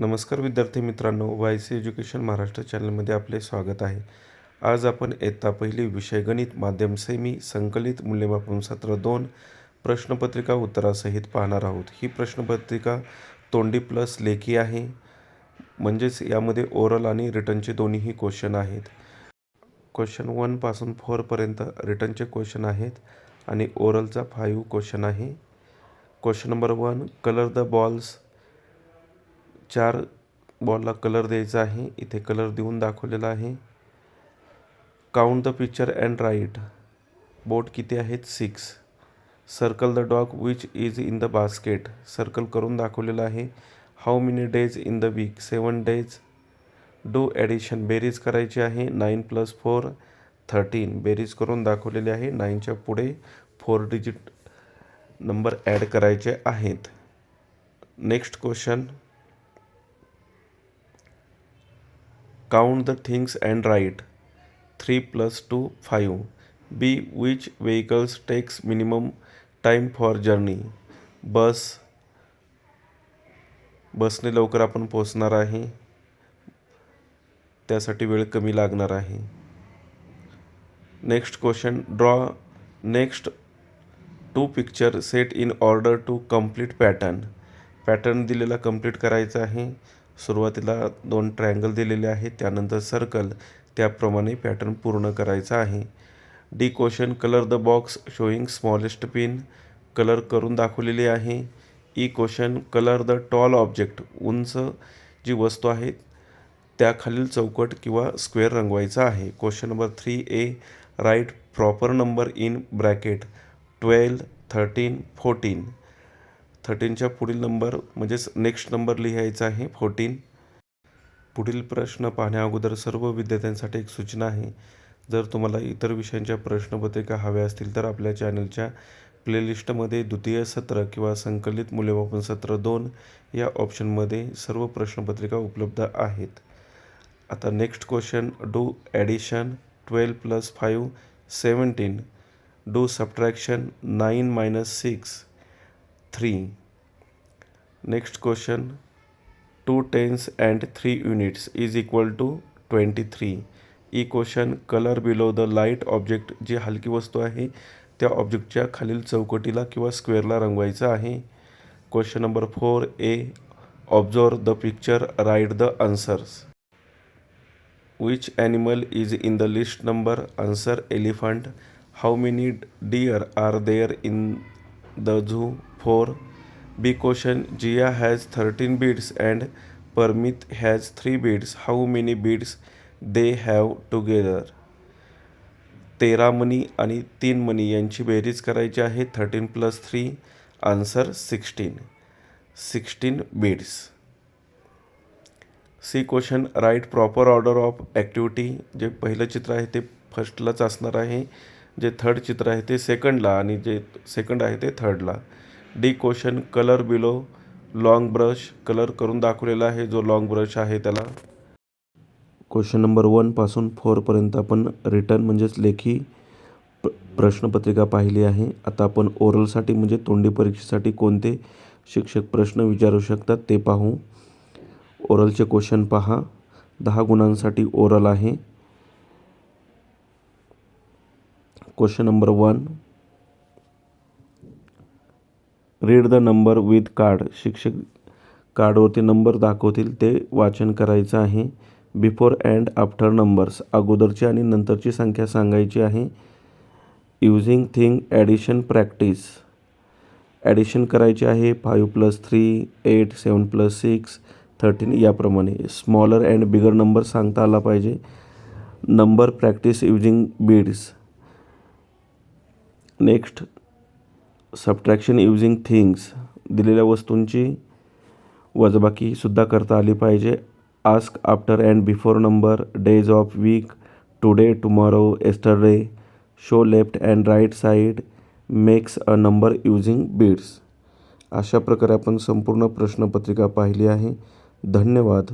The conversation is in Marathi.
नमस्कार विद्यार्थी मित्रांनो वाय सी एज्युकेशन महाराष्ट्र चॅनलमध्ये आपले स्वागत आहे. आज आपण इयत्ता पहिली विषय गणित माध्यम सेमी संकलित मूल्यमापन सत्र दोन प्रश्नपत्रिका उत्तरासहित पाहणार आहोत. ही प्रश्नपत्रिका तोंडी प्लस लेखी आहे. म्हणजेच यामध्ये ओरल आणि रिटर्नचे दोन्हीही क्वेश्चन आहेत. क्वेश्चन वनपासून फोरपर्यंत रिटर्नचे क्वेश्चन आहेत आणि ओरलचा फाईव्ह क्वेश्चन आहे. Question number one colour the balls चार बॉलला कलर द्यायचा आहे. इथे कलर देऊन दाखवलेला आहे. Count the picture and write बोट किती आहेत? Six circle the dog which is in the basket circle करून दाखवलेलं आहे. How many days in the week seven days do addition बेरीज करायची आहे. नाईन प्लस फोर थर्टीन बेरीज करून दाखवलेली आहे. नाईनच्या पुढे फोर डिजिट नंबर ॲड करायचे आहेत. Next question Count the things and write 3 plus 2 5. B. Which vehicles takes minimum time for journey bus बसने लवकर आपण पोचणार आहे. त्यासाठी वेळ कमी लागणार आहे. Next question draw next two picture set in order to complete pattern pattern दिलेला कंप्लीट करायचा आहे. सुरुवातीला दोन ट्रायंगल दिलेले आहेत त्यानंतर सर्कल त्याप्रमाणे पॅटर्न पूर्ण करायचा आहे. D question colour the box showing smallest pin colour करून दाखवलेली आहे. E question colour the tall object उंच जी वस्तू आहे त्याखालील चौकट किंवा स्क्वेअर रंगवायचा आहे. Question number three A write proper number in bracket twelve thirteen fourteen थर्टीनच्या पुढील नंबर म्हणजेच नेक्स्ट नंबर लिहायचा आहे फोर्टीन पुढील प्रश्न पाहण्या अगोदर सर्व विद्यार्थ्यांसाठी एक सूचना आहे. जर तुम्हाला इतर विषयांच्या प्रश्नपत्रिका हव्या असतील तर आपल्या चॅनलच्या प्लेलिस्टमध्ये द्वितीय सत्र किंवा संकलित मूल्यमापन सत्र दोन या ऑप्शनमध्ये सर्व प्रश्नपत्रिका उपलब्ध आहेत. आता next question do addition twelve plus five seventeen do subtraction nine minus six three next question two tens and three units is equal to twenty three E question colour below the light object जी हलकी वस्तू आहे त्या ऑब्जेक्टच्या खालील चौकटीला किंवा स्क्वेअरला रंगवायचं आहे. Question number four A observe the picture write the answers which animal is in the list number answer elephant how many deer are there in the zoo four B question Jiya has thirteen beads and Parmit has three beads how many beads they have together तेरा मनी आणि तीन मनी यांची बेरीज करायची आहे. Thirteen plus three answer sixteen sixteen beads C question write proper order of activity जे पहिलं चित्र आहे ते फर्स्टलाच असणार आहे. जे थर्ड चित्र आहे ते सेकंडला आणि जे सेकंड आहे ते थर्डला D question colour below long brush colour करून दाखवलेला आहे जो लाँग ब्रश आहे त्याला. क्वेश्चन नंबर वनपासून फोरपर्यंत आपण रिटर्न म्हणजेच लेखी प्रश्नपत्रिका पाहिली आहे. आता आपण ओरलसाठी म्हणजे तोंडी परीक्षेसाठी कोणते शिक्षक प्रश्न विचारू शकतात ते पाहू. ओरलचे क्वेश्चन पहा. दहा गुणांसाठी ओरल आहे. Question number one read the number with card शिक्षक कार्डवरती नंबर दाखवतील ते वाचन करायचं आहे. बिफोर अँड आफ्टर नंबर्स अगोदरची आणि नंतरची संख्या सांगायची आहे. Using thing addition practice addition करायची आहे. Five plus three eight seven plus six thirteen याप्रमाणे. स्मॉलर अँड बिगर नंबर सांगता आला पाहिजे. Number practice using beads next subtraction using things दिलेल्या वस्तूंची वजबाकीसुद्धा करता आली पाहिजे. Ask after and before number days of week today tomorrow yesterday show left and right side makes a number using beads अशा प्रकारे आपण संपूर्ण प्रश्नपत्रिका पाहिली आहे. धन्यवाद.